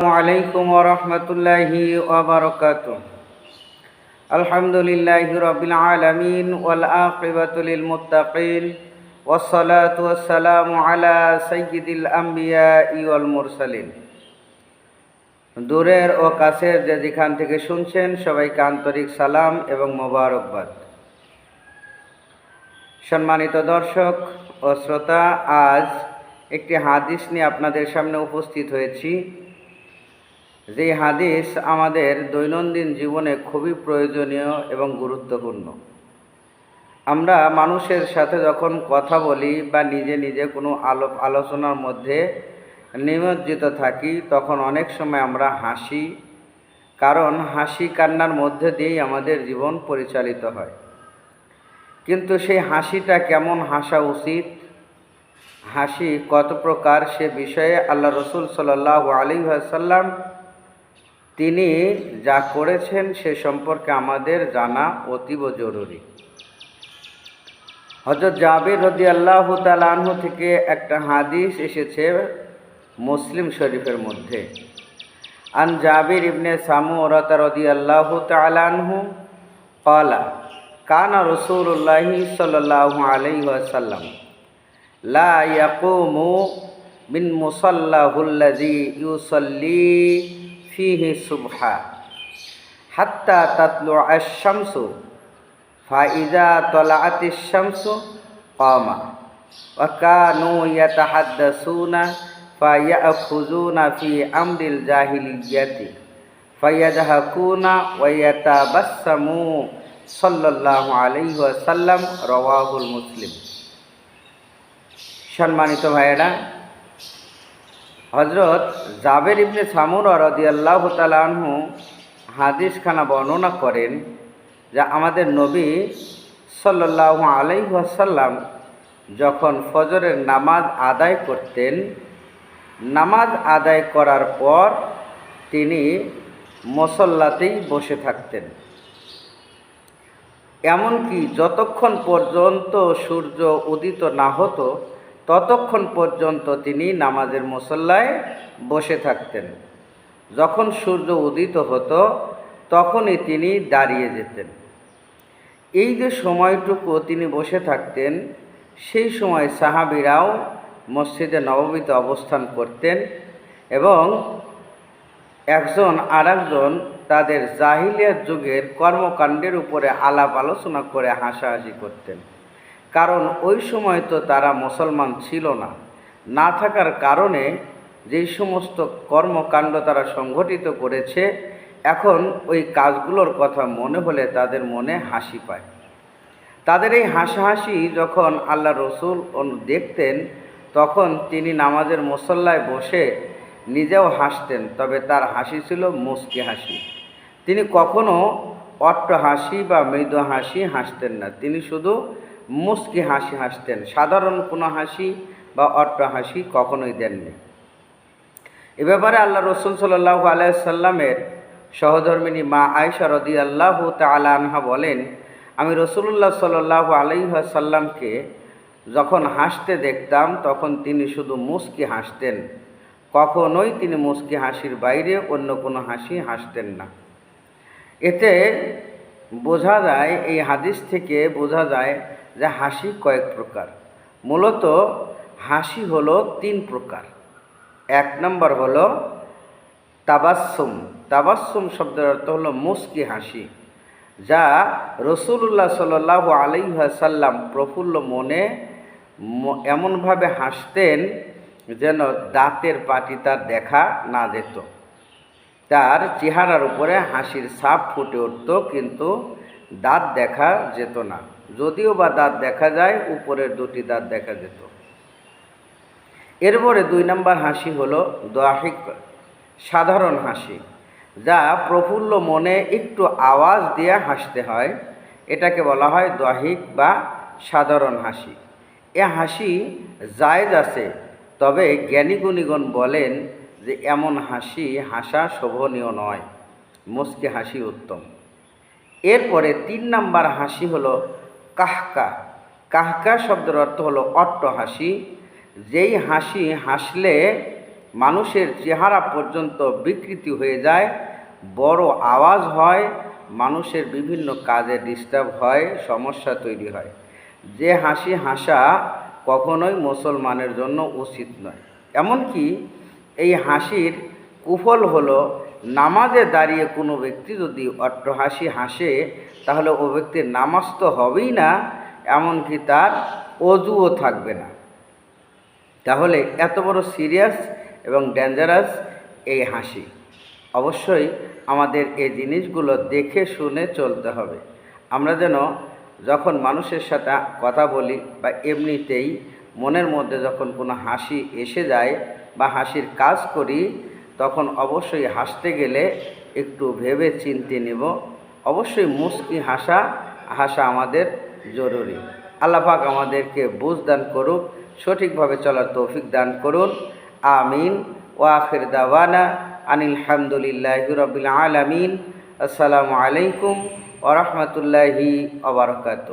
عليكم ورحمة الله وبركاته الحمد لله رب العالمين والعاقبة للمتقين والصلاة والسلام على سيد الأنبياء والمرسلين দূরের ও কাছের যে যেখান থেকে শুনছেন সবাইকে আন্তরিক সালাম এবং মোবারকবাদ সম্মানিত দর্শক ও শ্রোতা আজ একটি হাদিস নিয়ে আপনাদের সামনে উপস্থিত হয়েছি যে হাদিস আমাদের দৈনন্দিন জীবনে খুবই প্রয়োজনীয় এবং গুরুত্বপূর্ণ। আমরা মানুষের সাথে যখন কথা বলি বা নিজে নিজে কোনো আলো আলোচনার মধ্যে নিমজ্জিত থাকি, তখন অনেক সময় আমরা হাসি, কারণ হাসি কান্নার মধ্যে দিয়েই আমাদের জীবন পরিচালিত হয়। কিন্তু সেই হাসিটা কেমন হাসা উচিত? হাসি কত প্রকার সে বিষয়ে আল্লাহ রসুল সাল্লাহ আলী সাল্লাম তিনি যা করেছেন সে সম্পর্কে আমাদের জানা অতীব জরুরি। হজরত জাবির রদি আল্লাহ তালাহু থেকে একটা হাদিস এসেছে মুসলিম শরীফের মধ্যে। আন জাবির ইবনে সামু ওরতা রদি আল্লাহ তালাহু কলা কানা রসুল্লাহি সাল্লাহ আলাই ওয়াসাল্লাম, লা ইয়াকুমু মিন মুসাল্লাহুল্লাজি ইউসাল্লি ফিহি সুবহা হাত্তা তাতলু আশ-শামসু ফাইজা তলাআতিশ শামসু কামা ওয়া কানু ইয়াতাহাদ্দাসুনা ফায়াখুযুনা ফি আমরিল জাহিলিyyati ফায়াদহাকুনা ওয়া ইয়াতাবাসসামু সাল্লাল্লাহু আলাইহি ওয়াসাল্লাম রাওয়াহুল মুসলিম সম্মানিত ভাইয়েরা হজরত জাবের ইবনে সামুর রদিয়াল্লাহ তালাহু হাদিসখানা বর্ণনা করেন যা আমাদের নবী সাল্লাহ আলাইসাল্লাম যখন ফজরের নামাজ আদায় করতেন, নামাজ আদায় করার পর তিনি মসল্লাতেই বসে থাকতেন। এমনকি যতক্ষণ পর্যন্ত সূর্য উদিত না হতো ততক্ষণ পর্যন্ত তিনি নামাজের মুসল্লায় বসে থাকতেন। যখন সূর্য উদিত হতো, তখনই তিনি দাঁড়িয়ে যেতেন। এই যে সময়টুকু তিনি বসে থাকতেন, সেই সময় সাহাবিরাও মসজিদে নবমীতে অবস্থান করতেন এবং একজন আরেকজন তাদের জাহিলিয়ার যুগের কর্মকাণ্ডের উপরে আলাপ আলোচনা করে হাসাহাসি করতেন। কারণ ওই সময় তো তারা মুসলমান ছিল না। না থাকার কারণে যেই সমস্ত কর্মকাণ্ড তারা সংগঠিত করেছে, এখন ওই কাজগুলোর কথা মনে হলে তাদের মনে হাসি পায়। তাদের এই হাসাহাসি যখন আল্লাহ রসুল দেখতেন, তখন তিনি নামাজের মুসল্লায় বসে নিজেও হাসতেন, তবে তার হাসি ছিল মুস্কি হাসি। তিনি কখনো অট্ট হাসি বা মৃদু হাসি হাসতেন না। তিনি শুধু মুস্কি হাসি হাসতেন। সাধারণ কোনো হাসি বা অট্ট হাসি কখনোই দেননি। এ ব্যাপারে আল্লাহ রসুল সাল্লাহ আলাইসাল্লামের সহধর্মিনী মা আয়সা রদি আল্লাহ তালাহা বলেন, আমি রসুল্লাহ সাল্লাহ আলাইসাল্লামকে যখন হাসতে দেখতাম, তখন তিনি শুধু মুস্কি হাসতেন। কখনোই তিনি মুস্কি হাসির বাইরে অন্য কোনো হাসি হাসতেন না। এতে বোঝা যায়, এই হাদিস থেকে বোঝা যায় যে হাসি কয়েক প্রকার। মূলত হাসি হলো তিন প্রকার। এক নম্বর হলো তাবাসুম তাবাসুম শব্দের অর্থ হলো মুস্কি হাসি, যা রসুল্লাহ সাল আলাইসাল্লাম প্রফুল্ল মনে এমনভাবে হাসতেন যেন দাঁতের পাটি তার দেখা না যেত। তার চেহারার উপরে হাসির ছাপ ফুটে উঠত, কিন্তু দাঁত দেখা যেত না। যদিও বা দাঁত দেখা যায়, উপরের দুটি দাঁত দেখা যেত। এরপরে দুই নম্বর হাসি হলো দোয়াহিক সাধারণ হাসি, যা প্রফুল্ল মনে একটু আওয়াজ দিয়ে হাসতে হয়। এটাকে বলা হয় দোয়াহিক বা সাধারণ হাসি। এ হাসি জায়জ আছে, তবে জ্ঞানী গুণীগণ বলেন যে এমন হাসি হাসা শোভনীয় নয়, মুসকে হাসি উত্তম। এরপরে তিন নাম্বার হাসি হলো কাহকা। কাহকা শব্দের অর্থ হলো অট্ট হাসি। যেই হাসি হাসলে মানুষের চেহারা পর্যন্ত বিকৃতি হয়ে যায়, বড় আওয়াজ হয়, মানুষের বিভিন্ন কাজে ডিস্টার্ব হয়, সমস্যা তৈরি হয়। যে হাসি হাসা কখনোই মুসলমানের জন্য উচিত নয়। এমনকি এই হাসির কুফল হলো নামাজে দাঁড়িয়ে কোনো ব্যক্তি যদি অট্টহাসি হাসে, তাহলে ও ব্যক্তির নামাজ তো হবেই না, এমনকি তার অজুও থাকবে না। তাহলে এত বড় সিরিয়াস এবং ডেঞ্জারাস এই হাসি। অবশ্যই আমাদের এই জিনিসগুলো দেখে শুনে চলতে হবে। আমরা যেন যখন মানুষের সাথে কথা বলি বা এমনিতেই মনের মধ্যে যখন কোনো হাসি এসে যায় বা হাসির কাজ করি তখন অবশ্যই হাসতে গেলে একটু ভেবে চিনতে নেব। অবশ্যই মুস্কি হাসা হাসা আমাদের জরুরি। আল্লাহ পাক আমাদেরকে বুঝ দান করুক, সঠিকভাবে চলার তৌফিক দান করুন। আমিন। ওয়াখির দাওয়ানা আনিল হামদুলিল্লাহ রবিল আলামিন। আসসালামু আলাইকুম ওরহমতুল্লাহি ওবরকাত